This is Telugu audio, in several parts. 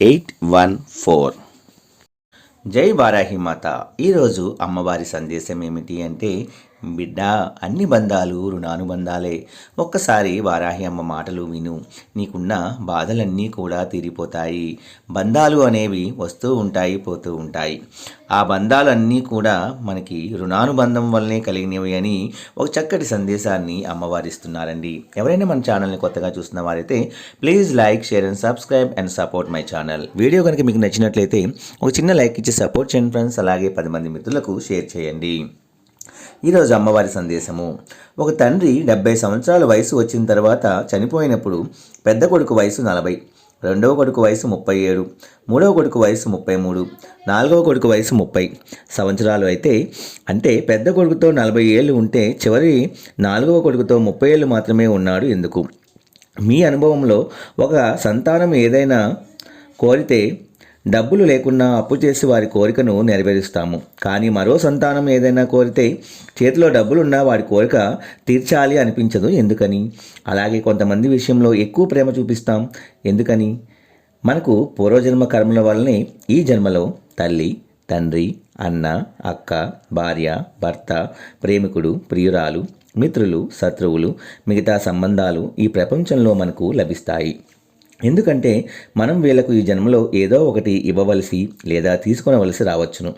eight one four. జై వారాహి మాత. ఈరోజు అమ్మవారి సందేశం ఏమిటి అంటే బిడ్డ అన్ని బంధాలు రుణానుబంధాలే. ఒక్కసారి వారాహి అమ్మ మాటలు విను. నీకున్న బాధలన్నీ కూడా తీరిపోతాయి. బంధాలు అనేవి వస్తూ ఉంటాయి పోతూ ఉంటాయి. ఆ బంధాలన్నీ కూడా మనకి రుణానుబంధం వల్లనే కలిగినవి అని ఒక చక్కటి సందేశాన్ని అమ్మవారిస్తున్నారండి ఎవరైనా మన ఛానల్ని కొత్తగా చూస్తున్న వారైతే please like share and subscribe and support my channel. Video కనుక మీకు నచ్చినట్లయితే ఒక చిన్న లైక్ ఇచ్చి సపోర్ట్ చేయండి ఫ్రెండ్స్. అలాగే పది మంది మిత్రులకు షేర్ చేయండి. ఈరోజు అమ్మవారి సందేశము. ఒక తండ్రి డెబ్బై సంవత్సరాల వయసు వచ్చిన తర్వాత చనిపోయినప్పుడు పెద్ద కొడుకు వయసు నలభై రెండవ కొడుకు వయసు ముప్పై ఏడు మూడవ కొడుకు వయసు ముప్పై మూడు నాలుగవ కొడుకు వయసు ముప్పై సంవత్సరాలు అయితే అంటే పెద్ద కొడుకుతో నలభై ఏళ్ళు ఉంటే చివరి నాలుగవ కొడుకుతో ముప్పై ఏళ్ళు మాత్రమే ఉన్నాడు ఎందుకు? మీ అనుభవంలో ఒక సంతానం ఏదైనా కోరితే డబ్బులు లేకున్నా అప్పు చేసి వారి కోరికను నెరవేరుస్తాము. కానీ మరో సంతానం ఏదైనా కోరితే చేతిలో డబ్బులున్నా వాడి కోరిక తీర్చాలి అనిపించదు ఎందుకని? అలాగే కొంతమంది విషయంలో ఎక్కువ ప్రేమ చూపిస్తాం ఎందుకని? మనకు పూర్వజన్మ కర్మల వల్లనే ఈ జన్మలో తల్లి తండ్రి అన్న అక్క భార్య భర్త ప్రేమికుడు ప్రియురాలు మిత్రులు శత్రువులు మిగతా సంబంధాలు ఈ ప్రపంచంలో మనకు లభిస్తాయి. ఎందుకంటే మనం వీళ్ళకు ఈ జన్మలో ఏదో ఒకటి ఇవ్వవలసి లేదా తీసుకొనవలసి రావచ్చును.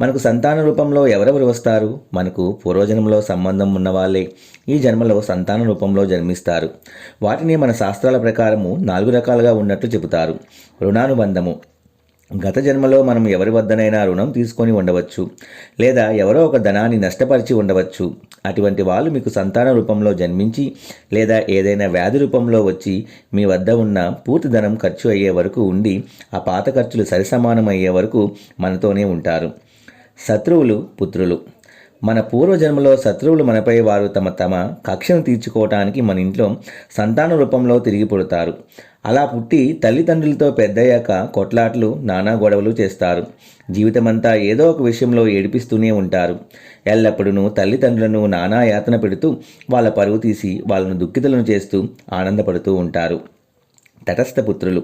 మనకు సంతాన రూపంలో ఎవరెవరు వస్తారు? మనకు పూర్వజన్మలో సంబంధం ఉన్నవాళ్ళే ఈ జన్మలో సంతాన రూపంలో జన్మిస్తారు. వాటిని మన శాస్త్రాల ప్రకారము నాలుగు రకాలుగా ఉన్నట్లు చెబుతారు. రుణానుబంధము గత జన్మలో మనం ఎవరి వద్దనైనా రుణం తీసుకొని ఉండవచ్చు లేదా ఎవరో ఒక ధనాన్ని నష్టపరిచి ఉండవచ్చు. అటువంటి వాళ్ళు మీకు సంతాన రూపంలో జన్మించి లేదా ఏదైనా వ్యాధి రూపంలో వచ్చి మీ వద్ద ఉన్న పూర్తి ధనం ఖర్చు అయ్యే వరకు ఉండి ఆ పాత ఖర్చులు సరిసమానం అయ్యే వరకు మనతోనే ఉంటారు. శత్రువులు పుత్రులు. మన పూర్వజన్మలో శత్రువులు మనపై వారు తమ తమ కక్షను తీర్చుకోవటానికి మన ఇంట్లో సంతాన రూపంలో తిరిగి పుడతారు. అలా పుట్టి తల్లిదండ్రులతో పెద్దయ్యాక కొట్లాట్లు నానా గొడవలు చేస్తారు. జీవితమంతా ఏదో ఒక విషయంలో ఏడిపిస్తూనే ఉంటారు. ఎల్లప్పుడూ తల్లిదండ్రులను నానా యాతన పెడుతూ వాళ్ళ పరువు తీసి వాళ్ళను దుఃఖితులను చేస్తూ ఆనందపడుతూ ఉంటారు. తటస్థ పుత్రులు.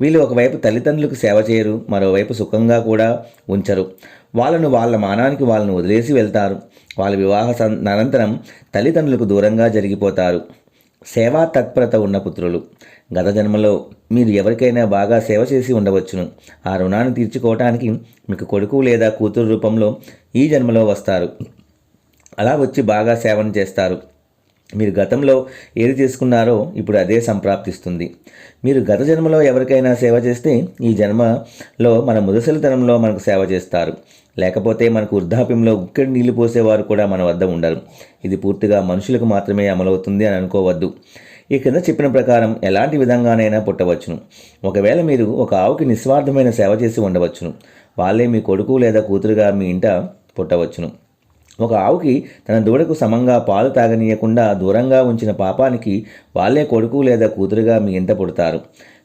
వీళ్ళు ఒకవైపు తల్లిదండ్రులకు సేవ చేయరు మరోవైపు సుఖంగా కూడా ఉంచరు. వాళ్ళను వాళ్ళ మానానికి వాళ్ళను వదిలేసి వెళ్తారు. వాళ్ళ వివాహ సం అనంతరం తల్లిదండ్రులకు దూరంగా జరిగిపోతారు. సేవా తత్పరత ఉన్న పుత్రులు. గత జన్మలో మీరు ఎవరికైనా బాగా సేవ చేసి ఉండవచ్చును. ఆ రుణాన్ని తీర్చుకోవటానికి మీకు కొడుకు లేదా కూతురు రూపంలో ఈ జన్మలో వస్తారు. అలా వచ్చి బాగా సేవను చేస్తారు. మీరు గతంలో ఏది చేసుకున్నారో ఇప్పుడు అదే సంప్రాప్తిస్తుంది. మీరు గత జన్మలో ఎవరికైనా సేవ చేస్తే ఈ జన్మలో మన ముదసలితనంలో మనకు సేవ చేస్తారు. లేకపోతే మనకు వృద్ధాప్యంలో ఉక్కడి నీళ్ళు పోసేవారు కూడా మన వద్ద ఉండరు ఇది పూర్తిగా మనుషులకు మాత్రమే అమలవుతుంది అని అనుకోవద్దు. ఈ కింద చెప్పిన ప్రకారం ఎలాంటి విధంగానైనా పుట్టవచ్చును. ఒకవేళ మీరు ఒక ఆవుకి నిస్వార్థమైన సేవ చేసి ఉండవచ్చును. వాళ్ళే మీ కొడుకు లేదా కూతురుగా మీ ఇంట పుట్టవచ్చును. ఒక ఆవుకి తన దూడకు సమంగా పాలు తాగనీయకుండా దూరంగా ఉంచిన పాపానికి వాళ్ళే కొడుకు లేదా కూతురుగా మీ ఇంట పుడతారు.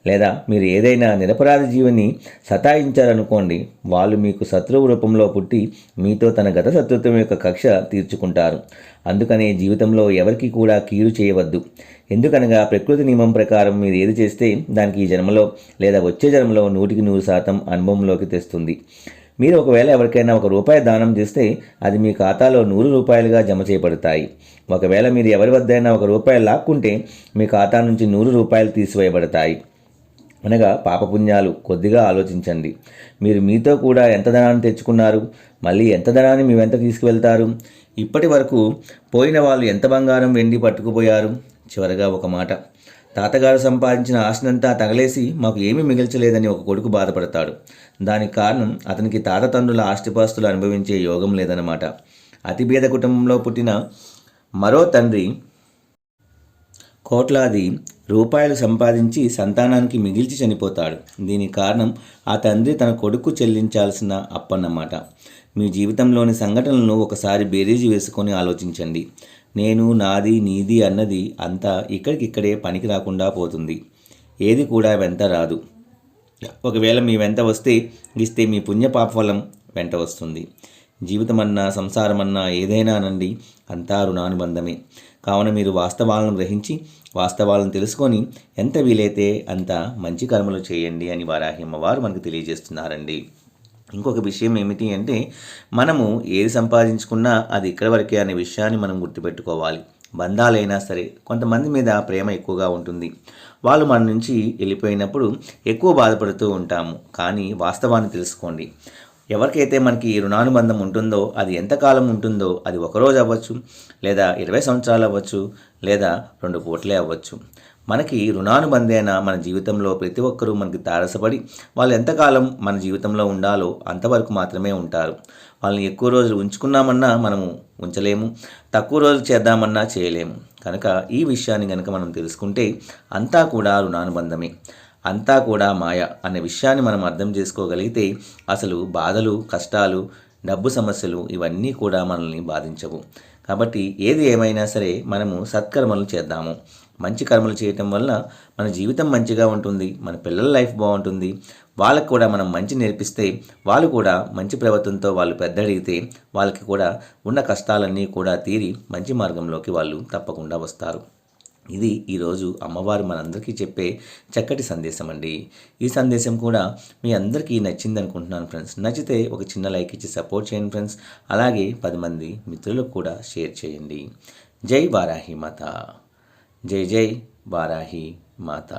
లేదా మీరు ఏదైనా నిరపరాధ జీవిని సతాయించారనుకోండి వాళ్ళు మీకు శత్రువు రూపంలో పుట్టి మీతో తన గత శత్రుత్వం యొక్క కక్ష తీర్చుకుంటారు. అందుకనే జీవితంలో ఎవరికి కూడా కీడు చేయవద్దు. ఎందుకనగా ప్రకృతి నియమం ప్రకారం మీరు ఏది చేస్తే దానికి ఈ జన్మలో లేదా వచ్చే జన్మలో నూటికి నూరు శాతం అనుభవంలోకి తెస్తుంది. మీరు ఒకవేళ ఎవరికైనా ఒక రూపాయి దానం చేస్తే అది మీ ఖాతాలో నూరు రూపాయలుగా జమ చేయబడతాయి. ఒకవేళ మీరు ఎవరి వద్దైనా ఒక రూపాయి లాక్కుంటే మీ ఖాతా నుంచి నూరు రూపాయలు తీసివేయబడతాయి. అనగా పాపపుణ్యాలు కొద్దిగా ఆలోచించండి. మీరు మీతో కూడా ఎంత ధనాన్ని తెచ్చుకున్నారు? మళ్ళీ ఎంత ధనాన్ని మీ వెంట తీసుకువెళ్తారు? ఇప్పటి వరకు పోయిన వాళ్ళు ఎంత బంగారం వెండి పట్టుకుపోయారు? చివరగా ఒక మాట. తాతగారు సంపాదించిన ఆశనంతా తగలేసి మాకు ఏమీ మిగిల్చలేదని ఒక కొడుకు బాధపడతాడు. దానికి కారణం అతనికి తాత తండ్రుల ఆస్తిపాస్తులు అనుభవించే యోగం లేదన్నమాట. అతిభేద కుటుంబంలో పుట్టిన మరో తండ్రి కోట్లాది రూపాయలు సంపాదించి సంతానానికి మిగిల్చి చనిపోతాడు. దీనికి కారణం ఆ తండ్రి తన కొడుకు చెల్లించాల్సిన అప్పన్నమాట. మీ జీవితంలోని సంఘటనలను ఒకసారి బేరీజు వేసుకొని ఆలోచించండి. నేను నాది నీది అన్నది అంతా ఇక్కడికిక్కడే పనికి రాకుండా పోతుంది. ఏది కూడా వెంట రాదు. ఒకవేళ మీ వెంట వస్తే ఇస్తే మీ పుణ్యపాపఫలం వెంట వస్తుంది. జీవితమన్నా సంసారమన్నా ఏదైనా అనండి అంతా రుణానుబంధమే. కావున మీరు వాస్తవాలను గ్రహించి వాస్తవాలను తెలుసుకొని ఎంత వీలైతే అంత మంచి కర్మలు చేయండి అని వారాహిమ్మవారు మనకు తెలియజేస్తున్నారండి. ఇంకొక విషయం ఏమిటి అంటే మనము ఏది సంపాదించుకున్నా అది ఇక్కడ వరకే అనే విషయాన్ని మనం గుర్తుపెట్టుకోవాలి. బంధాలైనా సరే కొంతమంది మీద ప్రేమ ఎక్కువగా ఉంటుంది. వాళ్ళు మన నుంచి వెళ్ళిపోయినప్పుడు ఎక్కువ బాధపడుతూ ఉంటాము. కానీ వాస్తవాన్ని తెలుసుకోండి. ఎవరికైతే మనకి ఈ రుణానుబంధం ఉంటుందో అది ఎంతకాలం ఉంటుందో అది ఒకరోజు అవ్వచ్చు లేదా ఇరవై సంవత్సరాలు అవ్వచ్చు లేదా రెండు కోట్లే అవ్వచ్చు. మనకి రుణానుబంధైన మన జీవితంలో ప్రతి ఒక్కరూ మనకి తారసపడి వాళ్ళు ఎంతకాలం మన జీవితంలో ఉండాలో అంతవరకు మాత్రమే ఉంటారు. వాళ్ళని ఎక్కువ రోజులు ఉంచుకున్నామన్నా మనము ఉంచలేము తక్కువ రోజులు చేద్దామన్నా చేయలేము. కనుక ఈ విషయాన్ని కనుక మనం తెలుసుకుంటే అంతా కూడా రుణానుబంధమే. అంతా కూడా మాయ అనే విషయాన్ని మనం అర్థం చేసుకోగలిగితే అసలు బాధలు కష్టాలు డబ్బు సమస్యలు ఇవన్నీ కూడా మనల్ని బాధించవు. కాబట్టి ఏది ఏమైనా సరే మనము సత్కర్మలు చేద్దాము. మంచి కర్మలు చేయటం వల్ల మన జీవితం మంచిగా ఉంటుంది మన పిల్లల లైఫ్ బాగుంటుంది. వాళ్ళకు కూడా మనం మంచి నేర్పిస్తే వాళ్ళు కూడా మంచి ప్రవర్తనతో వాళ్ళు పెద్ద అడిగితే వాళ్ళకి కూడా ఉన్న కష్టాలన్నీ కూడా తీరి మంచి మార్గంలోకి వాళ్ళు తప్పకుండా వస్తారు. ఇది ఈరోజు అమ్మవారు మనందరికీ చెప్పే చక్కటి సందేశం అండి. ఈ సందేశం కూడా మీ అందరికీ నచ్చింది అనుకుంటున్నాను ఫ్రెండ్స్ నచ్చితే ఒక చిన్న లైక్ ఇచ్చి సపోర్ట్ చేయండి ఫ్రెండ్స్ అలాగే పది మంది మిత్రులకు కూడా షేర్ చేయండి. జై వారాహి మాత. జై జై వారాహి మాత.